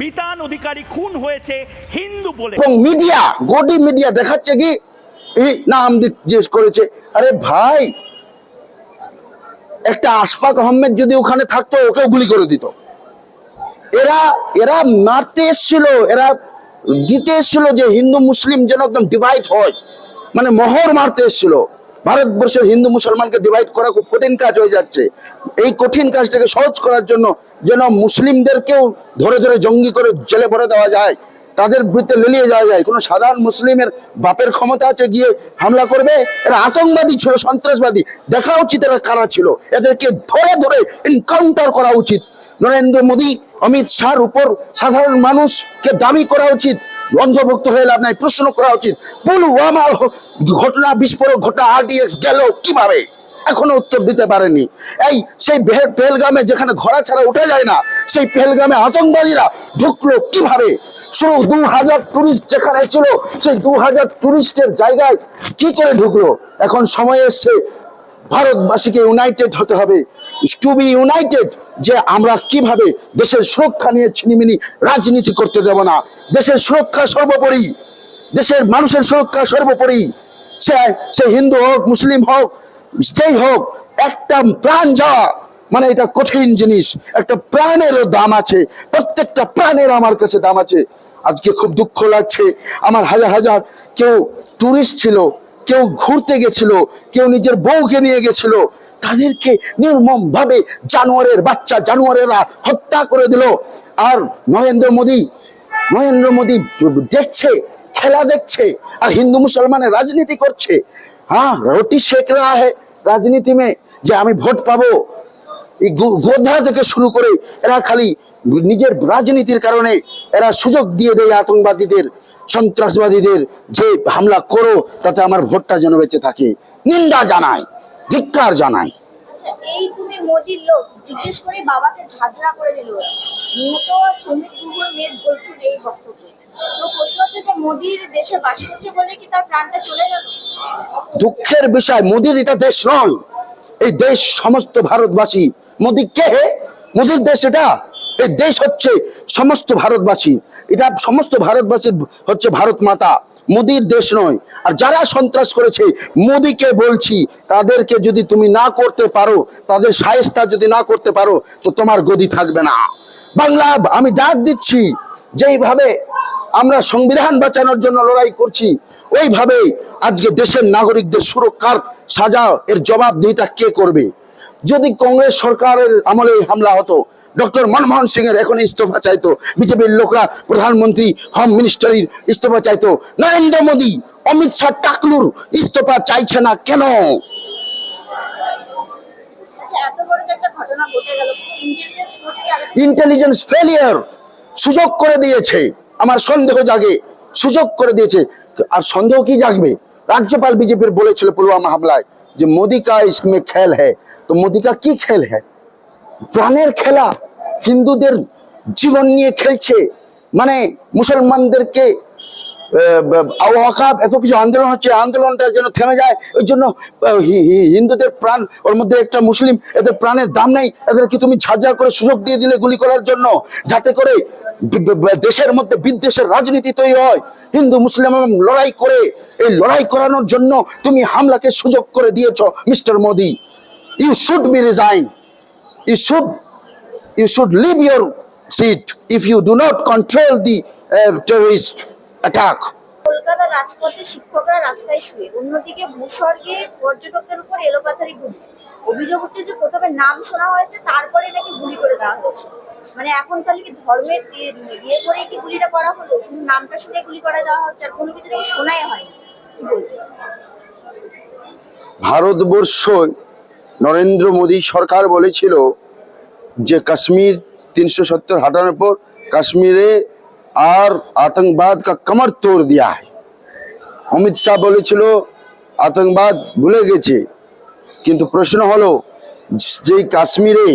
বিতান অধিকারী খুন হয়েছে হিন্দু বলে। মিডিয়া গডি মিডিয়া দেখাচ্ছে কি? এই নাম জিজ্ঞেস করেছে, আরে ভাই, একটা আশফাক আহমেদ যদি ওখানে থাকতো, ওকেও গুলি করে দিত। এরা এরা মারতে এসছিল, এরা দিতে এসছিল যে হিন্দু, মুসলিম যেন একদম ডিভাইড হয়। মানে মোহর মারতে এসছিল। ভারতবর্ষের হিন্দু মুসলমানকে ডিভাইড করা খুব কঠিন কাজ হয়ে যাচ্ছে। এই কঠিন কাজটাকে সহজ করার জন্য যেন মুসলিমদেরকেও ধরে ধরে জঙ্গি করে জেলে ভরে দেওয়া যায়, তাদের বিরুদ্ধে লেলিয়ে যাওয়া যায়। কোনো সাধারণ মুসলিমের বাপের ক্ষমতা আছে গিয়ে হামলা করবে? এরা আতঙ্কবাদী ছিল, সন্ত্রাসবাদী। দেখা উচিত এরা কারা ছিল। এদেরকে ধরে ধরে এনকাউন্টার করা উচিত। নরেন্দ্র মোদী, অমিত শাহর উপর সাধারণ মানুষকে দাবি করা উচিত। অন্ধভুক্ত হয়ে লাভ নাই। প্রশ্ন করা উচিত, পুলওয়ামা ঘটনা বিস্ফোরক ঘটনা আরডিএক্স গেল কীভাবে? এখনও উত্তর দিতে পারেনি। এই সেই পেহেলগামে যেখানে ঘোড়া ছাড়া উঠে যায় না, সেই পেহেলগামে আতঙ্কবাদীরা ঢুকলো কীভাবে? শুধু দু হাজার টুরিস্ট যেখানে ছিল, সেই দু হাজার টুরিস্টের জায়গায় কি করে ঢুকলো? এখন সময় এসছে, ভারতবাসীকে ইউনাইটেড হতে হবে। টু বি ইউনাইটেড যে আমরা কীভাবে দেশের সুরক্ষা নিয়ে ছিনিমিনি রাজনীতি করতে দেব না? দেশের সুরক্ষা সর্বোপরি, দেশের মানুষের সুরক্ষা সর্বোপরি। সে সে হিন্দু হোক, মুসলিম হোক, যেই হোক, একটা প্রাণ যাওয়া মানে এটা কঠিন জিনিস। একটা প্রাণেরও দাম আছে, প্রত্যেকটা প্রাণের আমার কাছে দাম আছে। আজকে খুব দুঃখ লাগছে। আমার হাজার হাজার কেউ টুরিস্ট ছিল কেউ ঘুরতে গেছিল, কেউ নিজের বউকে নিয়ে গেছিল, তাদেরকে নির্মম ভাবে জানোয়ারের বাচ্চা, জানোয়ারেরা হত্যা করে দিল। আর নরেন্দ্র মোদী নরেন্দ্র মোদী দেখছে, খেলা দেখছে, আর হিন্দু মুসলমানের রাজনীতি করছে। হ্যাঁ রোটি শেখ রা হ্যাঁ রাজনীতি মে, যে আমি ভোট পাবো এই গোধা থেকে শুরু করে এরা খালি নিজের রাজনীতির কারণে এরা সুযোগ দিয়ে দেয় আতঙ্কবাদীদের সন্ত্রাসবাদীদের যে হামলা করো তাতে আমার ভোটটা যেন বেঁচে থাকে। নিন্দা জানায় ধিক্কার জানায়। আচ্ছা এই তুমি মোদির লোক জিজ্ঞেস করে বাবাকে ঝাঁঝরা করে দিল নিহত সৌমিক কুকুর মেয়ে বলছেন এই বক্তব্য। তো প্রশ্ন হচ্ছে যে মোদির দেশে বাস করছে বলে কি তার প্রাণটা চলে গেল? দুঃখের বিষয় মোদির এটা দেশ নয়। এই দেশ সমস্ত ভারতবাসী মোদি কে হে? মোদির দেশ এটা? এই দেশ হচ্ছে সমস্ত ভারতবাসী। এটা সমস্ত ভারতবাসীর হচ্ছে ভারত মাতা। মোদির দেশ নয়। আর যারা সন্ত্রাস করেছে, মোদিকে বলছি, তাদেরকে যদি তুমি না করতে পারো, তাদের সায়স্তা যদি না করতে পারো, তো তোমার গদি থাকবে না। বাংলা, আমি ডাক দিচ্ছি, যেইভাবে আমরা সংবিধান বাঁচানোর জন্য লড়াই করছি, ওইভাবেই আজকে দেশের নাগরিকদের সুরক্ষার সাজা এর জবাবদিহিতা কে করবে? যদি কংগ্রেস সরকারের আমলে হামলা হতো ডক্টর মনমোহন সিং এর এখন ইস্তফা চাইতো বিজেপির লোকরা প্রধানমন্ত্রী হোম মিনিস্টারির ইস্তফা চাইতো নরেন্দ্র মোদী অমিত শাহ টাকলুর ইস্তফা চাইছে না কেন? আচ্ছা ইন্টেলিজেন্স ইন্টেলিজেন্স ফেলিয়ার সুযোগ করে দিয়েছে আমার সন্দেহ জাগে সুযোগ করে দিয়েছে। আর সন্দেহ কি জাগবে? রাজ্যপাল বিজেপির বলেছিল পুলওয়ামা হামলায় যে মোদি কা ইসমে খেল হ্যাঁ তো মোদি কা খেল হ্যাঁ প্রাণের খেলা হিন্দুদের জীবন নিয়ে খেলছে। মানে মুসলমানদেরকে ওয়াকাব এত কিছু আন্দোলন হচ্ছে, আন্দোলনটা যেন থেমে যায়, ওই জন্য হিন্দুদের প্রাণ, ওর মধ্যে একটা মুসলিম, এদের প্রাণের দাম নেই, এদেরকে তুমি ঝাঁঝা করে সুযোগ দিয়ে দিলে গুলি করার জন্য, যাতে করে দেশের মধ্যে বিদ্বেষের রাজনীতি তৈরি হয়। হিন্দু, মুসলিম লড়াই করে, এই লড়াই করানোর জন্য তুমি হামলাকে সুযোগ করে দিয়েছ, mister Modi. You should be resign you should you should leave your seat if you do not control the uh, terrorist attack. কলকাতার রাজপথে শিক্ষকরা রাস্তায় শুয়ে অন্যদিকে ভূস্বর্গে পর্যটকদের উপর এলোপাথারি গুলি অভিযোগ হচ্ছে যে প্রথমে নাম শোনা হয়েছে তারপরে নাকি গুলি করে দেওয়া হয়েছে। মানে এখন তাহলে কি ধর্মের ইয়ে করে কি গুলিটা করা হলো? শুধু নামটা শুনে গুলি করে দেওয়া হচ্ছে আর কোনো কিছু নাকি শোনাই হয়নি। কি বলব ভারতবর্ষ নরেন্দ্র মোদী সরকার বলেছিল যে কাশ্মীর তিনশো সত্তর হাটানোর পর কাশ্মীরে আর আতঙ্কবাদ কা কমর তোড় দিয়া হয়। অমিত শাহ বলেছিল, আতঙ্কবাদ ভুলে গেছে। কিন্তু প্রশ্ন হলো যে কাশ্মীরে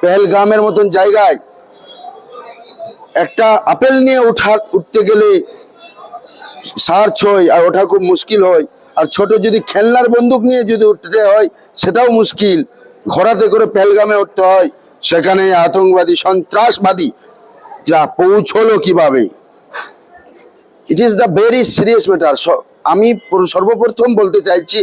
পেহেলগামের মতন জায়গায় একটা আপেল নিয়ে উঠা, উঠতে গেলে সার ছয় আর ওঠা খুব মুশকিল হয় আর ছোট যদি খেলনার বন্দুক নিয়ে যদি উঠতে হয়, সেটাও মুশকিল। ঘোড়াতে করে পেলগামে উঠতে হয়, সেখানে আতঙ্কবাদী, সন্ত্রাসবাদী যা পৌঁছলো কীভাবে? It is the very serious matter আমি সর্বপ্রথম বলতে চাইছি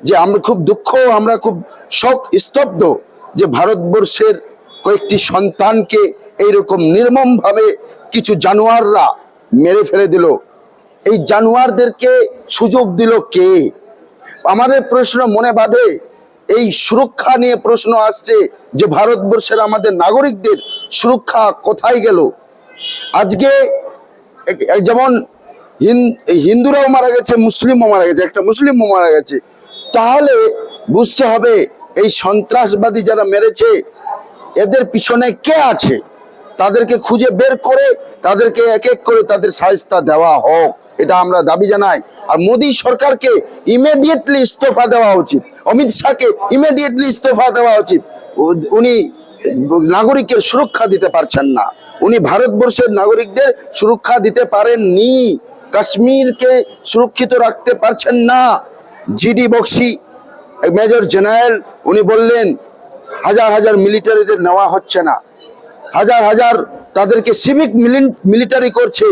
যে আমরা খুব দুঃখ, আমরা খুব শোক, স্তব্ধ যে ভারতবর্ষের কয়েকটি সন্তানকে এইরকম নির্মমভাবে কিছু জানোয়াররা মেরে ফেলে দিল। এই জানোয়ারদেরকে সুযোগ দিল কে? আমাদের প্রশ্ন মনে বাঁধে। এই সুরক্ষা নিয়ে প্রশ্ন আসছে যে ভারতবর্ষের আমাদের নাগরিকদের সুরক্ষা কোথায় গেল? আজকে যেমন হিন- হিন্দুরাও মারা গেছে, মুসলিমও মারা গেছে, একটা মুসলিমও মারা গেছে। তাহলে বুঝতে হবে এই সন্ত্রাসবাদী যারা মেরেছে, এদের পিছনে কে আছে? তাদেরকে খুঁজে বের করে, তাদেরকে এক এক করে তাদের সাহিস্তা দেওয়া হোক। এটা আমরা দাবি জানাই। আর মোদী সরকারকে ইমিডিয়েটলি ইস্তফা দেওয়া উচিত। অমিত শাহকে ইমিডিয়েটলি ইস্তফা দেওয়া উচিত। উনি নাগরিকের সুরক্ষা দিতে পারছেন না। উনি ভারতবর্ষের নাগরিকদের সুরক্ষা দিতে পারেননি। কাশ্মীরকে সুরক্ষিত রাখতে পারছেন না। জিডি বক্সি মেজর জেনারেল উনি বললেন, হাজার হাজার মিলিটারিদের নেওয়া হচ্ছে না। হাজার হাজার তাদেরকে সিভিক মিলিটারি করছে।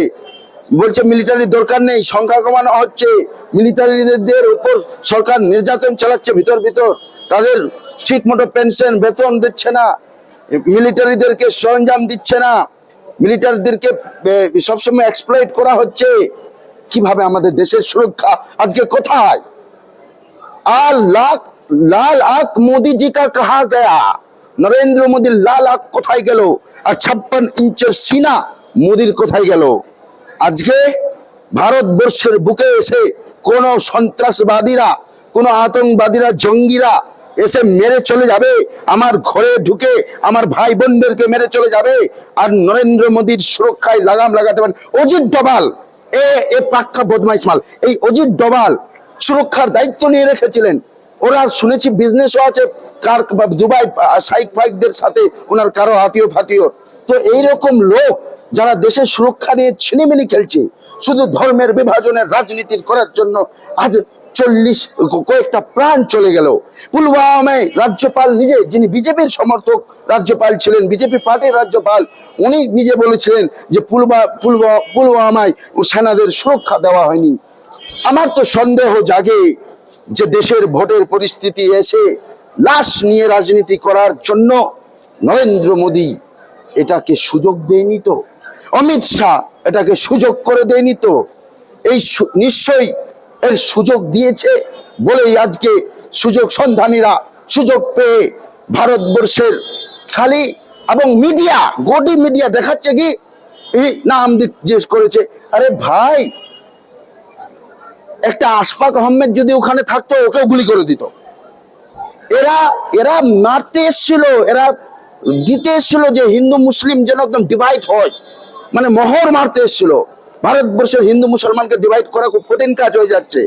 বলছে মিলিটারি দরকার নেই, সংখ্যা কমানো হচ্ছে। মিলিটারিদের উপর সরকার নির্যাতন চালাচ্ছে ভিতর ভিতর। তাদের ঠিক মতো পেনশন বেতন দিচ্ছে না। মিলিটারিদেরকে সরঞ্জাম দিচ্ছে না। মিলিটারিদেরকে সবসময় এক্সপ্লয়েট করা হচ্ছে। কীভাবে আমাদের দেশের সুরক্ষা আজকে কোথায়? আর লাখ, লাল আখ মোদি জি কা কাহা গয়া? নরেন্দ্র মোদীর লাল আখ কোথায় গেল? আর ছাপ্পান ইঞ্চের সিনা মোদির কোথায় গেল? আজকে ভারতবর্ষের বুকে এসে কোন সন্ত্রাসবাদীরা, কোন আতঙ্কবাদীরা, জঙ্গিরা এসে মেরে চলে যাবে, আমার ঘরে ঢুকে আমার ভাই বোনদেরকে মেরে চলে যাবে, আর নরেন্দ্র মোদীর সুরক্ষায় লাগাম লাগাতে পারেন। অজিত ডবাল এ এ পাক্কা বদমাইশ মাল, এই অজিত ডবাল সুরক্ষার দায়িত্ব নিয়ে রেখেছিলেন। ওরা শুনেছি বিজনেসও আছে, কার দুবাই শাইক ফাইকদের সাথে ওনার কারও আত্মীয় ফাতীয় তো এইরকম লোক যারা দেশের সুরক্ষা নিয়ে ছিনিমিনি খেলছে, শুধু ধর্মের বিভাজনের রাজনীতির করার জন্য আজ চল্লিশ কয়েকটা প্রাণ চলে গেল। পুলওয়ামায় রাজ্যপাল নিজে, যিনি বিজেপির সমর্থক, রাজ্যপাল ছিলেন, বিজেপি পার্টির রাজ্যপাল, উনি নিজে বলেছিলেন যে পুলবা পুলবা পুলওয়ামায় সেনাদের সুরক্ষা দেওয়া হয়নি। আমার তো সন্দেহ জাগে যে দেশের ভোটের পরিস্থিতি এসে লাশ নিয়ে রাজনীতি করার জন্য নরেন্দ্র মোদী এটাকে সুযোগ দেয়নি তো? অমিত শাহ এটাকে সুযোগ করে দেয়নি তো। এই নিশ্চয়ই এর সুযোগ দিয়েছে বলেই আজকে সুযোগ সন্ধানীরা সুযোগ পেয়ে ভারতবর্ষের খালি এবং মিডিয়া গডি মিডিয়া দেখাচ্ছে কি? নাম জিজ্ঞেস করেছে, আরে ভাই, একটা আশফাক আহমেদ যদি ওখানে থাকতো, ওকেও গুলি করে দিত। এরা এরা মারতে এসছিল, এরা দিতে এসছিল যে হিন্দু মুসলিম যেন একদম ডিভাইড হয়। মানে মোহর মারতে এসেছিল। ভারতবর্ষের হিন্দু মুসলমানকে ডিভাইড করা খুব কঠিন কাজ হয়ে যাচ্ছে।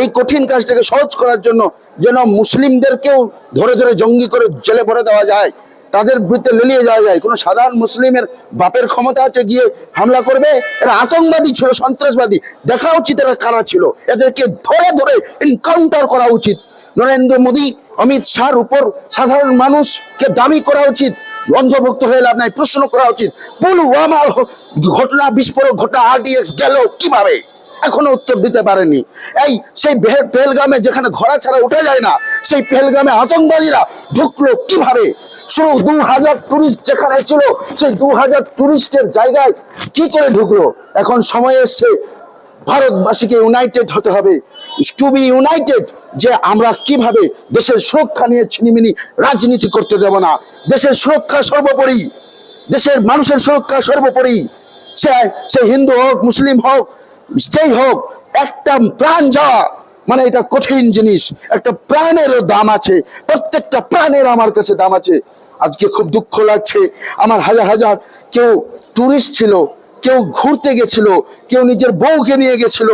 এই কঠিন কাজটাকে সহজ করার জন্য যেন মুসলিমদেরকেও ধরে ধরে জঙ্গি করে জেলে ভরে দেওয়া যায়, তাদের বিরুদ্ধে লেলিয়ে যাওয়া যায়। কোনো সাধারণ মুসলিমের বাপের ক্ষমতা আছে গিয়ে হামলা করবে? এরা আতঙ্কবাদী ছিল, সন্ত্রাসবাদী। দেখা উচিত এরা কারা ছিল। এদেরকে ধরে ধরে এনকাউন্টার করা উচিত। নরেন্দ্র মোদী, অমিত শাহর উপর সাধারণ মানুষকে দাবি করা উচিত। অন্ধভুক্ত হয়ে লাভ নাই। প্রশ্ন করা উচিত পুলওয়ামার হ- ঘটনা, বিস্ফোরক ঘটনা আরডিএক্স গেল কীভাবে? এখনও উত্তর দিতে পারেনি। এই সেই পেহেলগামে যেখানে ঘোড়া ছাড়া উঠে যায় না, সেই পেহেলগামে আতঙ্কবাদীরা ঢুকলো কীভাবে? শুধু দু হাজার টুরিস্ট যেখানে ছিল, সেই দু হাজার টুরিস্টের জায়গায় কি করে ঢুকলো? এখন সময় এসছে, ভারতবাসীকে ইউনাইটেড হতে হবে। টু বি ইউনাইটেড যে আমরা কীভাবে দেশের সুরক্ষা নিয়ে ছিনিমিনি রাজনীতি করতে দেব না? দেশের সুরক্ষা সর্বোপরি, দেশের মানুষের সুরক্ষা সর্বোপরি, সে সে হিন্দু হোক, মুসলিম হোক, যেই হোক, একটা প্রাণ যাওয়া মানে এটা কঠিন জিনিস, একটা প্রাণেরও দাম আছে, প্রত্যেকটা প্রাণের আমার কাছে দাম আছে। আজকে খুব দুঃখ লাগছে, আমার হাজার হাজার কেউ টুরিস্ট ছিল, কেউ ঘুরতে গেছিল, কেউ নিজের বউকে নিয়ে গেছিল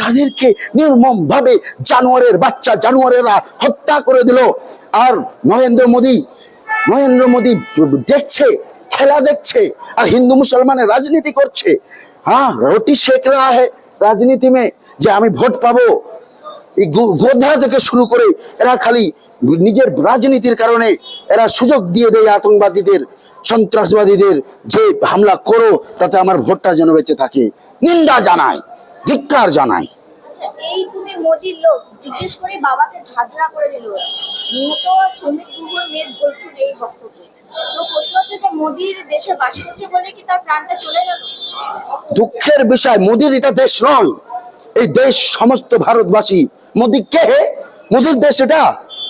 তাদেরকে নির্মম ভাবে জানোয়ারের বাচ্চা, জানোয়ারেরা হত্যা করে দিল। আর নরেন্দ্র মোদী নরেন্দ্র মোদী দেখছে, খেলা দেখছে, আর হিন্দু মুসলমানের রাজনীতি করছে। হ্যাঁ রুটি সেক রা है রাজনীতি মে যে আমি ভোট পাবো। এই গোধা থেকে শুরু করে এরা খালি নিজের রাজনীতির কারণে এরা সুযোগ দিয়ে দেয় আতঙ্কবাদীদের, সন্ত্রাসবাদীদের, যে হামলা করো, তাতে আমার ভোটটা যেন বেঁচে থাকে। নিন্দা জানাই ধিক্কার জানাই আচ্ছা এই তুমি মোদির লোক জিজ্ঞেস করে বাবাকে ঝাঁঝরা করে দিল। নিহত শ্রমিক গুগল মেদ বলছিল এই বক্তব্য। তো প্রশ্ন হচ্ছে যে মোদির দেশে বাস করছে বলে কি তার প্রাণটা চলে গেল? দুঃখের বিষয় মোদির এটা দেশ নয়। এই দেশ সমস্ত ভারতবাসী। মোদি কে হে? মোদির দেশ এটা?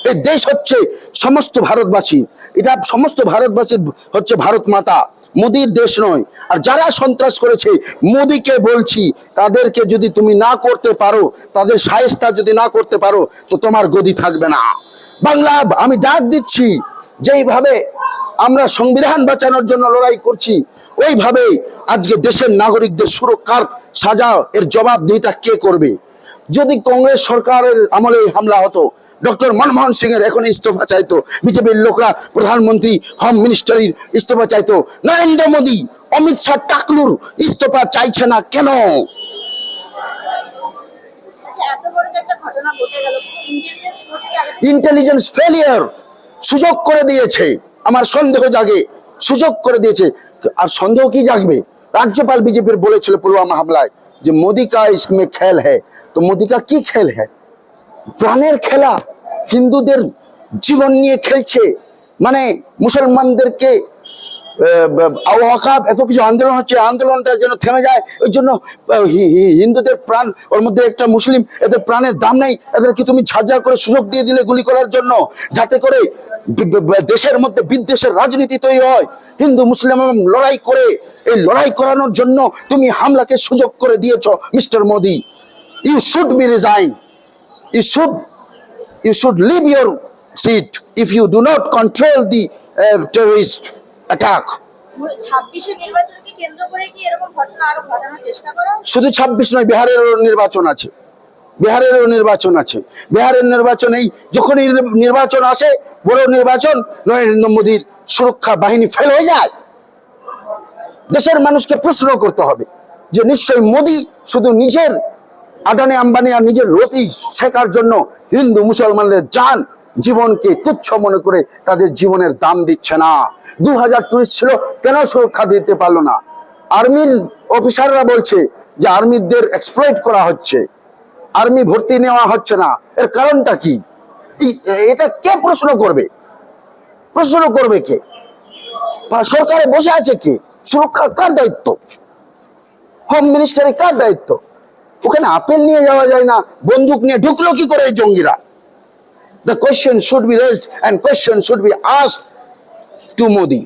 এই দেশ হচ্ছে সমস্ত ভারতবাসী। এটা সমস্ত ভারতবাসীর হচ্ছে ভারত মাতা, মোদির দেশ নয়। আর যারা সন্ত্রাস করেছে, মোদিকে বলছি, তাদেরকে যদি তুমি না করতে পারো, তাদের সায়স্তা যদি না করতে পারো, তো তোমার গদি থাকবে না। বাংলা, আমি ডাক দিচ্ছি, যেইভাবে আমরা সংবিধান বাঁচানোর জন্য লড়াই করছি, ওইভাবেই আজকে দেশের নাগরিকদের সুরক্ষার সাজা এর জবাবদিহিতা কে করবে? যদি কংগ্রেস সরকারের আমলে হামলা হতো ডক্টর মনমোহন সিং এর এখন ইস্তফা চাইতো বিজেপির লোকরা প্রধানমন্ত্রী হোম মিনিস্টারির ইস্তফা চাইতো নরেন্দ্র মোদী অমিত শাহ টাকলুর ইস্তফা চাইছে না কেন? আচ্ছা এত বড় একটা ঘটনা ঘটে গেল ইন্টেলিজেন্স ইন্টেলিজেন্স ফেলিয়ার সুযোগ করে দিয়েছে আমার সন্দেহ জাগে সুযোগ করে দিয়েছে। আর সন্দেহ কি জাগবে? রাজ্যপাল বিজেপির বলেছিল পুলওয়ামা হামলায়। যে মোদি ইসমে খেল হ্যায়। তো মোদি কা খেল হ্যায়? প্রাণের খেলা। হিন্দুদের জীবন নিয়ে খেলছে। মানে মুসলমানদেরকে এত কিছু আন্দোলন হচ্ছে, আন্দোলনটা যেন থেমে যায় ওই জন্য হিন্দুদের প্রাণ, ওর মধ্যে একটা মুসলিম, এদের প্রাণের দাম নেই। এদেরকে তুমি ঝাঁঝা করে সুযোগ দিয়ে দিলে গুলি করার জন্য, যাতে করে দেশের মধ্যে বিদ্বেষের রাজনীতি তৈরি হয়। হিন্দু মুসলিম লড়াই করে এই লড়াই করানোর জন্য তুমি হামলাকে সুযোগ করে দিয়েছ mister Modi. You should be resign you should you should leave your seat if you do not control the terrorist attack. ছাব্বিশে নির্বাচনকে কেন্দ্র করে কি এরকম ঘটনা আরও ঘটানোর চেষ্টা করা? হচ্ছে? শুধু ছাব্বিশ নয় বিহারেরও নির্বাচন আছে। বিহারেরও নির্বাচন আছে। বিহারের নির্বাচন এই যখনই নির্বাচন আসে বড় নির্বাচন নরেন্দ্র মোদীর। সুরক্ষা বাহিনী ফেল হয়ে যায়। দেশের মানুষকে প্রশ্ন করতে হবে যে নিশ্চয়ই মোদী শুধু নিজের আদানি আম্বানি আর নিজের রতি শেখার জন্য হিন্দু মুসলমানদের যান, জীবনকে তুচ্ছ মনে করে তাদের জীবনের দাম দিচ্ছে না। দু হাজার ছিল কেন সুরক্ষা দিতে পারল না? আর্মির অফিসাররা বলছে যে আর্মিদের এক্সপ্লয়েট করা হচ্ছে। আর্মি ভর্তি নেওয়া হচ্ছে না। এর কারণটা কি? এটা কে প্রশ্ন করবে? প্রশ্ন করবে কে? সরকারে বসে আছে কে? সুরক্ষা কার দায়িত্ব? হোম মিনিস্টারের কার দায়িত্ব? ওখানে আপেল নিয়ে যাওয়া যায় না, বন্দুক নিয়ে ঢুকলো কি করে জঙ্গিরা? The question should be raised and question should be asked to Modi